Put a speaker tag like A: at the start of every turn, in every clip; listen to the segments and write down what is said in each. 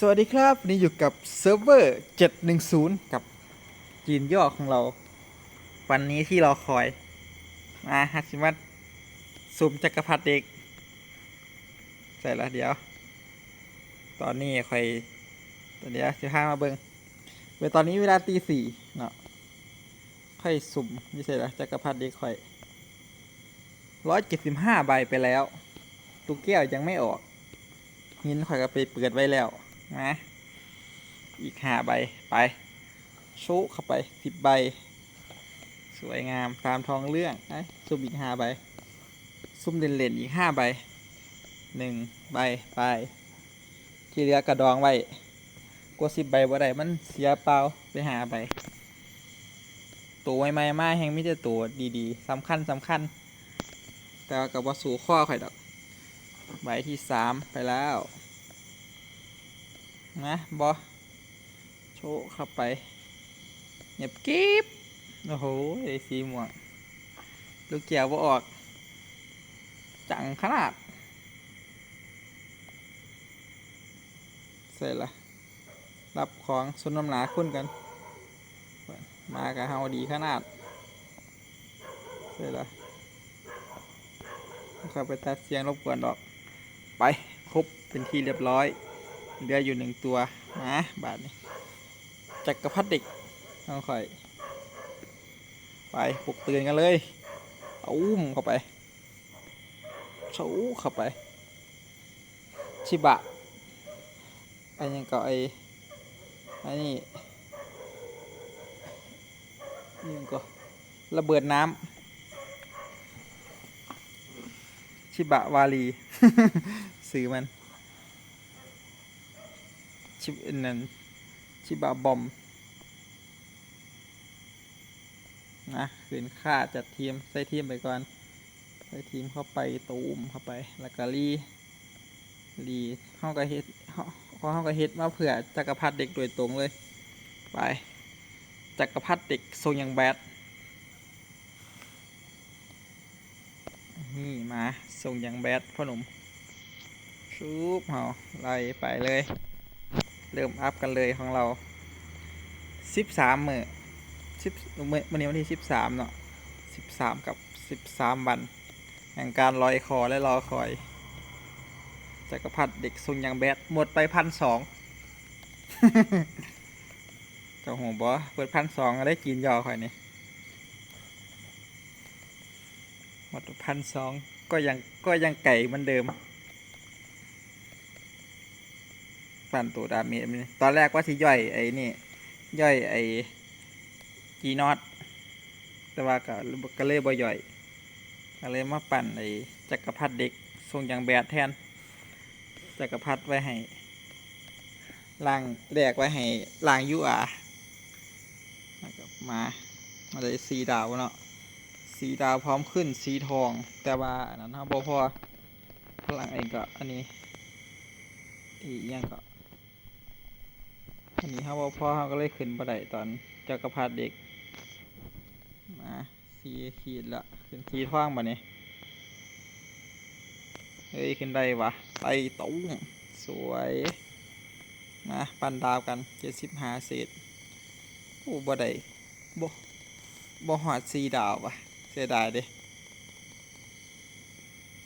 A: สวัสดีครับนี่อยู่กับเซิร์ฟเวอร์ 710 กับจีนย่อของเรา วันนี้ที่รอคอยมาฮัชิมัตซุมจักรพรรดิเด็กใส่ละเดี๋ยว ตอนนี้คอยตอนเดี๋ยวจะพามาเบิงเวลาตอนนี้เวลาตีสี่เนาะค่อยสุ่มนี่ใส่ละจักรพรรดิเด็กคอยร้อยเจ็ดสิบห้าใบไปแล้ว ตุกแก้วยังไม่ออกหินข่อยก็ไปเปิดไว้แล้ว นะอีกห้าใบไปโชว์เข้าไปสิบใบ สวยงามตามทองเรื่องไอ้ซุ่มอีกห้าใบ ซุ่มเล่นๆอีกห้าใบหนึ่งใบไป ที่เหลือกระดองไว้กลัวสิบใบบ่ได้มันเสียเปล่าไปหาใบตัวใหม่ๆมาแห่งมิแต่ตัวดีๆสำคัญสำคัญ แต่กับว่าสู่ข้อข่อยดอก ใบที่สามไปแล้ว นะบอโชว์เข้าไปเงียบกิ๊บโอ้โหไอ้สีม่วงลูกเกียวบ่ออก จังขนาดเสร็จละรับของสุนน้ำหนาคุ้นกัน มากับเฮาดีขนาดเสร็จละเข้าไปตัดเสียงรบกวนดอก ไปครบเป็นที่เรียบร้อย เหลืออยู่หนึ่งตัวนะบาทนี้จักรพรรดิเด็กต้องคอย ไปปลุกเตือนกันเลยเอาอุ้มเข้าไปชูเข้าไป ชิบะไอ้ยังก็ไอ้ไอ้นี่นี่ยังก็ระเบิดน้ำชิบะวาลี ซื้อมัน ชิบอนันชิบะบอม นะขืนค่าจัดทีม ใส่ทีมไปก่อน ใส่ทีมเข้าไปตูมเข้าไปแล้วก็รีรีห้องกระเฮ็ดห้องห้องกระเฮ็ดมาเผื่อจักรพรรดิเด็กโดยตรงเลย ไป จักรพรรดิเด็กทรงยังแบดนี่มาทรงยังแบดพ่อหนุ่มชุบเฮาไล่ไปเลย เริ่มอัพกันเลยของเราสิบสามมือสิบมื่อวันนี้วันที่สิบสามเนาะสิบสามกับสิบสามวันแห่งการลอยคอและรอคอยจักรพรรดิเด็กทรงยังแบดหมดไปพันสองเจ้าหัวบอเปิดพันสองได้กินยอคอยนี่หมดพันสองก็ยังก็ยังไก่เหมือนเดิม ปั่นตัวดาเมจตอนแรกว่าที่ย่อยไอ้นี่ ย่อยไอ้จีนอตแต่ว่าก็ก็เลยบ่ย่อยก็เลยมาปั่นไอ้จักรพรรดิเด็กทรงอย่างแบดแทน จักรพรรดิไว้ให้ล่างแรกไว้ให้ล่างยูอาแล้วก็มามาได้สีดาวเนาะสีดาวพร้อมขึ้นสีทอง แต่ว่าอันนั้นเราบ่พอพลังเองก็อันนี้อีกอย่างก็ อันนี้เขาบอกพ่อเขาก็เลยขึ้นบันไดตอนจักรพรรดิเด็กมาสีขีดละขึ้นสีท่องมาเนี่ยเฮ้ยขึ้นได้วะไปตุ้งสวยนะปันดาวกันเจ็ดสิบห้าเศษโอ้บ่ได้บ่บ่หอดสีดาววะเสียดายเด้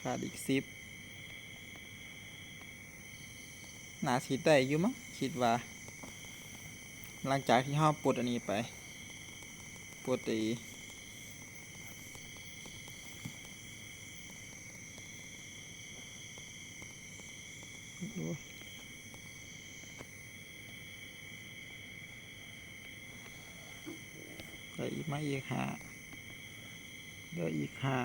A: ขาดอีกสิบนาสิได้อยู่มั้งคิดว่า หลังจากที่ห้าปลดอันนี้ไปปลดไอ้ดูได้อีกมาอีกห้าเดี๋ยวอีกห้า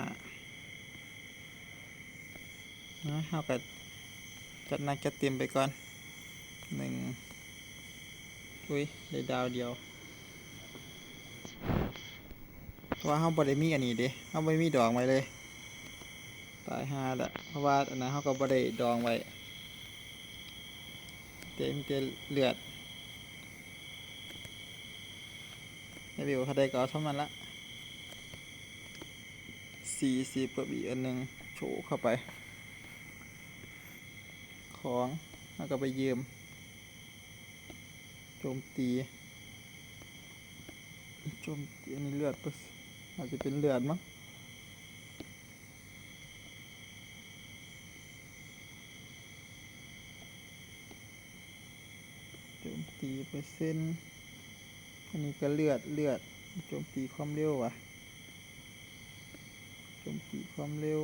A: นะเอาไปจัดนักจัดเต็มไปก่อนหนึ่ง อุ้ยได้ดาวเดียวเพราะว่าเขาบได้มีอันนี้เด้เขาไม่มีดองไว้เลยตายห่าละเพราะว่าอันนั้นเขาก็บได้ดองไว้เต็มเต็มเลือดไอ้บิวเขาได้ก็เอาเท่านั้นละสี่สี่เปิดอีกอันหนึ่งโชว์เข้าไป ของแล้วก็ไปยืม โจมตีโจมตีอันนี้เลือดปะอาจจะเป็นเลือดมั้งโจมตีเปอร์เซ็นต์อันนี้ก็เลือดเลือดโจมตีความเร็วว่ะโจมตีความเร็ว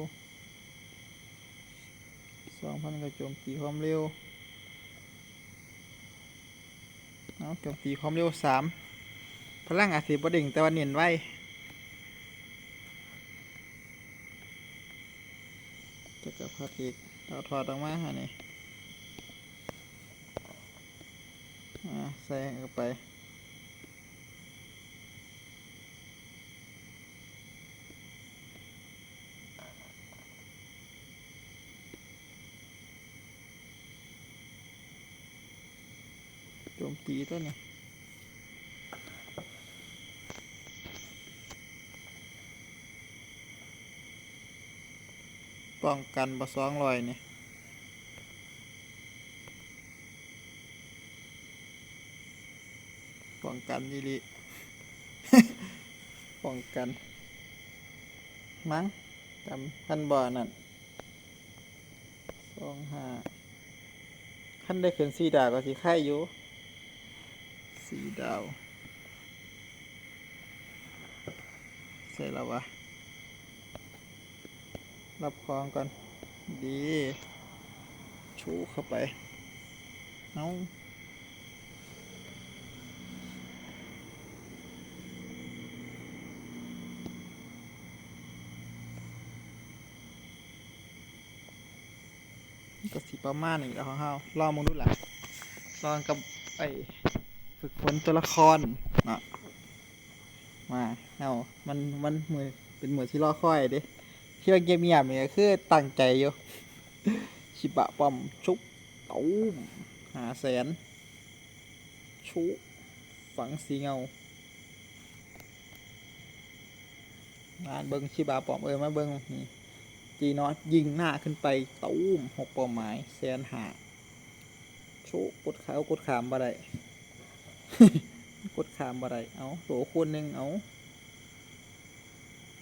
A: สองพันก็โจมตีความเร็ว เอาโจมตีความเร็วสามพลังอาจสิบดิ่งแต่ว่าเนียนไว้จะกรพารดิอีกเราถอดออกมาฮะนี่อ่าใส่เข้าไป ตีตัวนี้ป้องกันบะสองรอยนี่ป้องกันยี่ลิป้องกัน มั้งจำพันบ่อนั่นสองห้าขั้นได้ขึ้นสี่ดาก็สิไข่อยู่ สีดาว ใส่แล้ววะ รับคองก่อน ดี ชูเข้าไป เอาก็สิประมาณนี้แล้วของเฮาลองมึงดูหละลองกับไอ ฝึกฝนตัวละครเนาะมาเอามันมันมือเป็นมือที่รอคอยเดิที่เราเกมเงียบเนี่ยคือตั้งใจอยู่ชิบะปอมชุบตูมหาแสน ชุฝังสีเงามานเบิงชิบะปอมเออมาเบิงนี่จีนอตยิงหน้าขึ้นไปตูมหกเป้าหมายแสนหาชุกดขาวกดขามบ่ได้ กดขามบ่ได้เอาโหลคูณหนึ่งเอา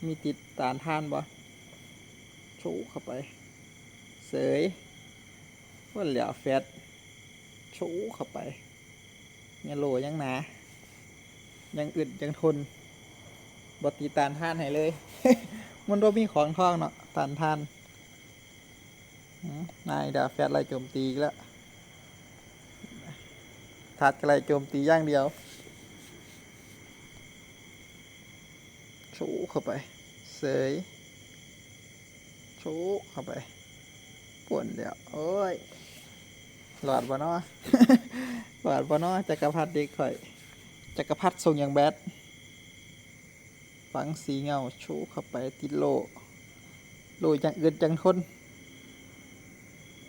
A: มีติดตานทานบ่ชูเข้าไป เสยว่าเหลียวแฟดชูเข้าไปเนี่ยโหลยังหนา ยังอึดยังทนบตีตานทานให้เลย มันก็มีของทองเนาะตานทานนายดาแฟดไล่โจมตีแล้ว ถัดไกลโจมตีย่างเดียวชูเข้าไป เสยชูเข้าไปป่วนเดียวโอ้ยหลอดบ่นาะหลอดบ่นาะจักรพรรดิด็กข่อยจักรพรรดิทรงอย่างแบดฝังสีเงาชูเข้าไปติดโล โลอย่างอื่นจังทน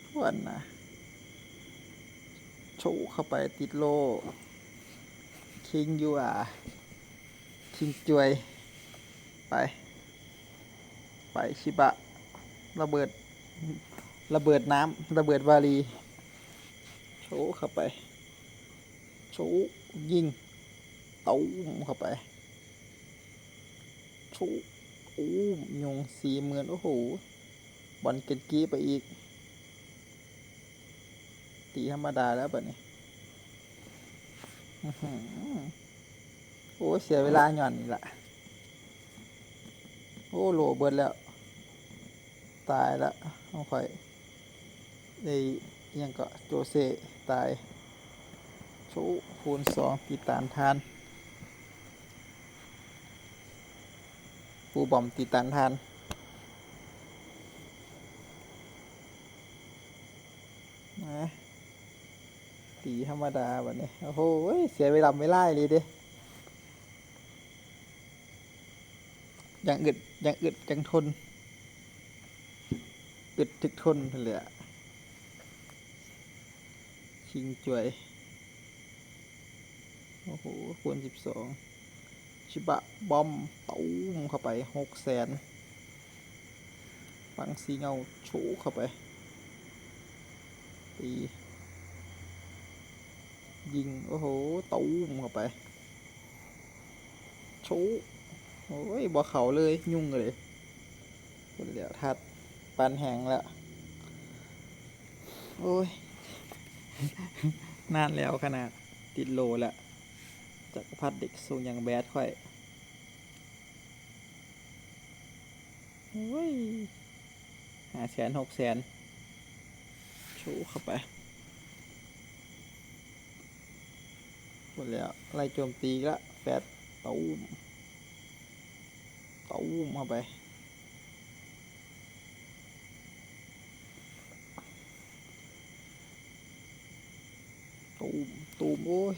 A: ทวนนะ ชูเข้าไปติดโลคิงยูอะคิงจวย ไป ไปชิบะ ระเบิด ระเบิดน้ำระเบิดวารีโชว์เข้าไป โชว์ยิงตุ้มเข้าไป โชว์อู้มยงสี่หมื่นโอ้โหบอลเกนกี้ไปอีก ตีธรรมดาแล้วแบบนี้โอ้เสียเวลาหย่อนนี่แหละโอ้โหลเบิดแล้ว ตายละเอาค่อยไอ้อิหยังก็โจเซตายโชว์คูณสองตีตานทานปูบอมตีตานทาน นะ ตีธรรมดาแบบนี้ โอ้โห เสียเวลาไม่ไล่เลยเด้ยังอึดยังอึดยังทนอึดถึกทนนั่นแหละชิงจวย โอ้โหคูณสิบสองชิบะ บอมตูมเข้าไปหกแสนฟังสีเงาชูเข้าไปตี ยิง โอ้โหตูมเข้าไปชูโอ้ยบ่เขาเลย ยุ่งเลยหมดแล้วทัดปันแหงแล้ว โอ้ย นานแล้วขนาด ติดโลแล้วจักรพรรดิเด็กสูงอย่างแบดค่อย โอ้ยห้าแสนหกแสนชูเข้าไป หมดแล้วไล่โจมตีละแฟดตูมตูมเข้าไปตูมตูมโอ้ย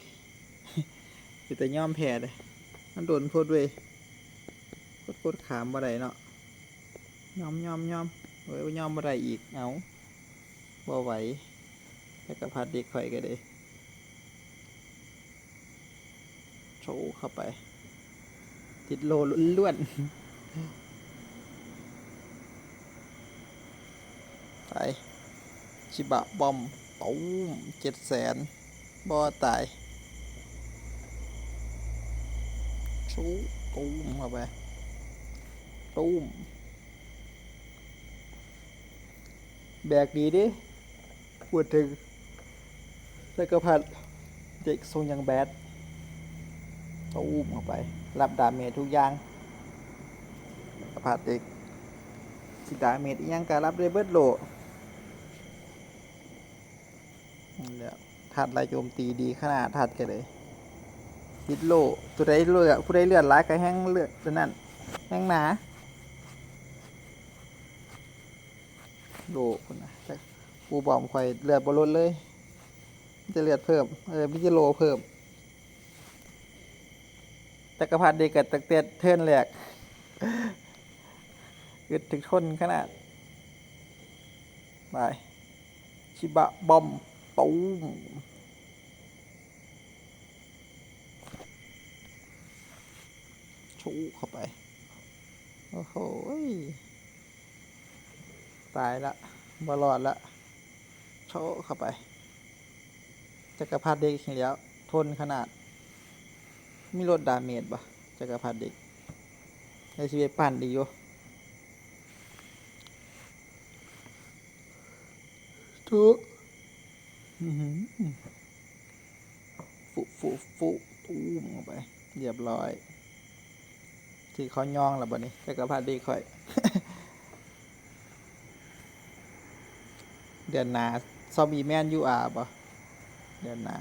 A: สิแต่ย่อมแพ้เลยมันโดนโพดเวยโคตรโคตรขามบ่ได้เนาะย่อมย่อมย่อมเฮ้ยบ่อมบ่ได้อีกเอาบ่ไหวแล้วก็พัดเด็กข่อยก็ได้โชว์เข้าไป ติดโลล้วนๆไปชิบะบอมตูมเจ็ดแสนบ่ตายชูตูมเข้าไปตูมแบกดีดิพูดถึงจักรพรรดิเด็กทรงย่างแบด ตูมเข้าไป รับดาเมจทุกอย่างกรพรรดิเด็กสิดาเมจอีหยังการรับได้เบิดโลนั่นแหละถัดลายโจมตีดีขนาดถัดกันเลยติดโลตัวใดเลือดผู้ใดเลือดร้ายก็แห้งเลือดตัวนั้นแห้งหนาโลคนนะแต่กูบอมข่อยเลือดบอลดเลย จะเลือดเพิ่ม เออมันจะโลเพิ่ม จักรพรรดิเด็กกับตะเตียเทินแหลกอึดถึงทนขนาดไปชิบะบอมตูมชูเข้าไป โอ้โหตายละบอลอดละโชเข้าไปจักรพรรดิเด็กอีกแล้วทนขนาด มีลดดาเมจปะจักรพรรดิเด็กในชีวิตปั่นดีอยู่ทุกอื้อฟุฟุฟุตูมเข้าไป เรียบร้อย ที่เขาย่องแล้วบัดนี้จักรพรรดิค่อย เดือนหนาซอมบีแมนยูอาร์ป่ะเดือนหนา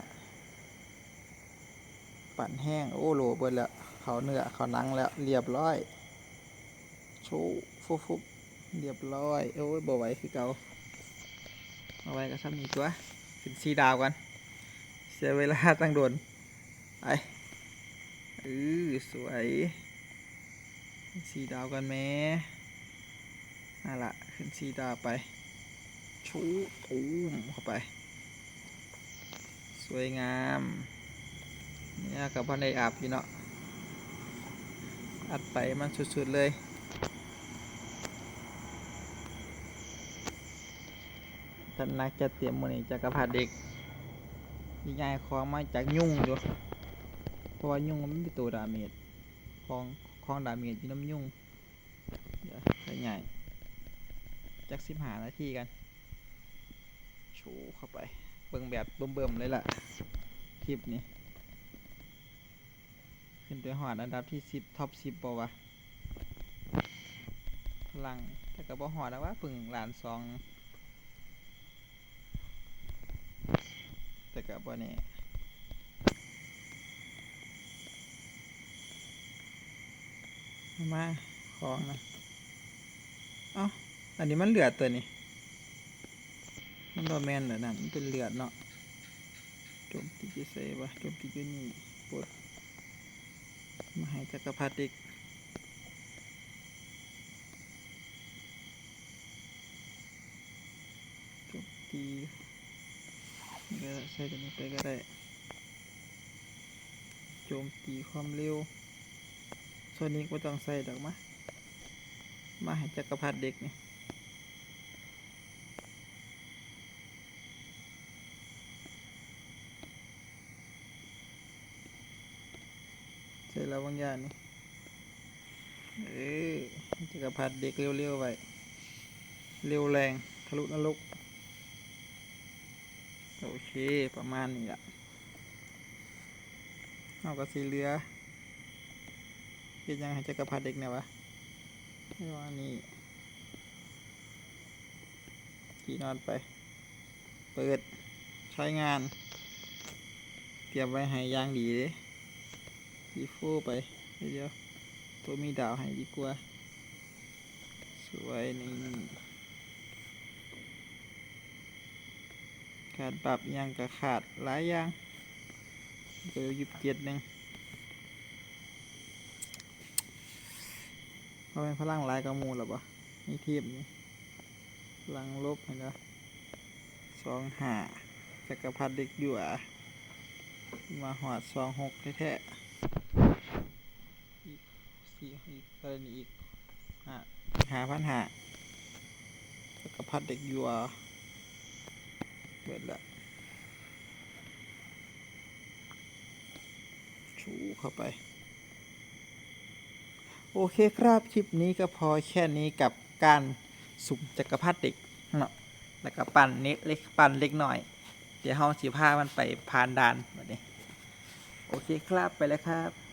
A: ปั่นแห้ง โอ้โหเบิดแล้ว เขาเนื้อเขานังแล้ว เรียบร้อยชูฟุบฟุบเรียบร้อย โอ้ยบ่ไหวคือเก่าเอาไว้ก็ซ้ำนี้ตัวถึงสีดาวกัน เสียเวลาตั้งโดนไปอือสวยสีดาวกันแม่นั่นละขึ้นสีดาวไปชูตูมเข้าไป สวยงาม นี่ยกับพันไดอาบอยู่เนาะอัดไปมันสุด ๆ เลยท่านนักจะเตรียมมือนี้จักรพรรดิเด็กยิ่งใหญ่ของมาจากยุ่งอยู่เพราะว่ายุ่งมันเป็นตัวดาเมจของของดาเมจอยู่น้ำยุ่งเดี๋ยวใส่ใหญ่จักสิบหานาทีกันชว์เข้าไปเบิ่งแบบเบิ่มๆเลยล่ะคลิปนี้ ขึ้นไปหอดอันดับที่สิบท็อปสิบปะวะพลังแต่ก็บ่หอดแล้วว่าเพึ่งล้านสองแต่ก็บ่แน่มาของนะเอ้าอันนี้มันเหลือตัวนี้มันบ่แมนเหรอนั่นมันเป็นเหลือดเนาะโจมตีจะเซวะโจมตีอยู่นี่ปลด มาให้จักรพรรดิอีกจมตีนี่ก็ใช้ตัวนี้ไปก็ได้ โจมตีความเร็ว ส่วนนี้ก็ต้องใส่ดอกมะมาให้จักรพรรดิเด็กนี่ ส่แล้วบางอย่างนี่เอ้ยจักรพรรดิเด็กเร็วๆไปเร็วแรงทะลุนรกโอเค ประมาณนี้ละเอาก็สีเหลือเฮ็ดยังให้จักรพรรดิเด็กเนี่ยวะไม่ว่านี่ขี่นอนไป เปิดใช้งาน เตรียมไว้ให้ยางดีเลย ดีโฟไป เดี๋ยวตัวมีดาวให้ดีกว่า สวยนี่ขาดปรับอิหยังก็ขาดหลายอย่างเดี๋ยวยิบเจ็ดหนึ่งเพราเป็นพลังหลายกระมูลหรอปะนี่เทียบนี่พลังลบเห็นไหมสองหาจักรพรรดิเด็กอยู่อะมาหอดสองหกแท้ๆ อีกอะไรนี่อีกหาหาพันหาจักรพรรดิเด็กยู่อะเปิดละชูเข้าไป โอเคครับคลิปนี้ก็พอแค่นี้กับการสุ่มจักรพรรดิเด็กเนาะแล้วก็ปั่นเน็กเล็กปั่นเล็กหน่อย เดี๋ยวห้องสีผ้ามันไปผ่านด่านแบบนี้โอเคครับไปแล้วครับ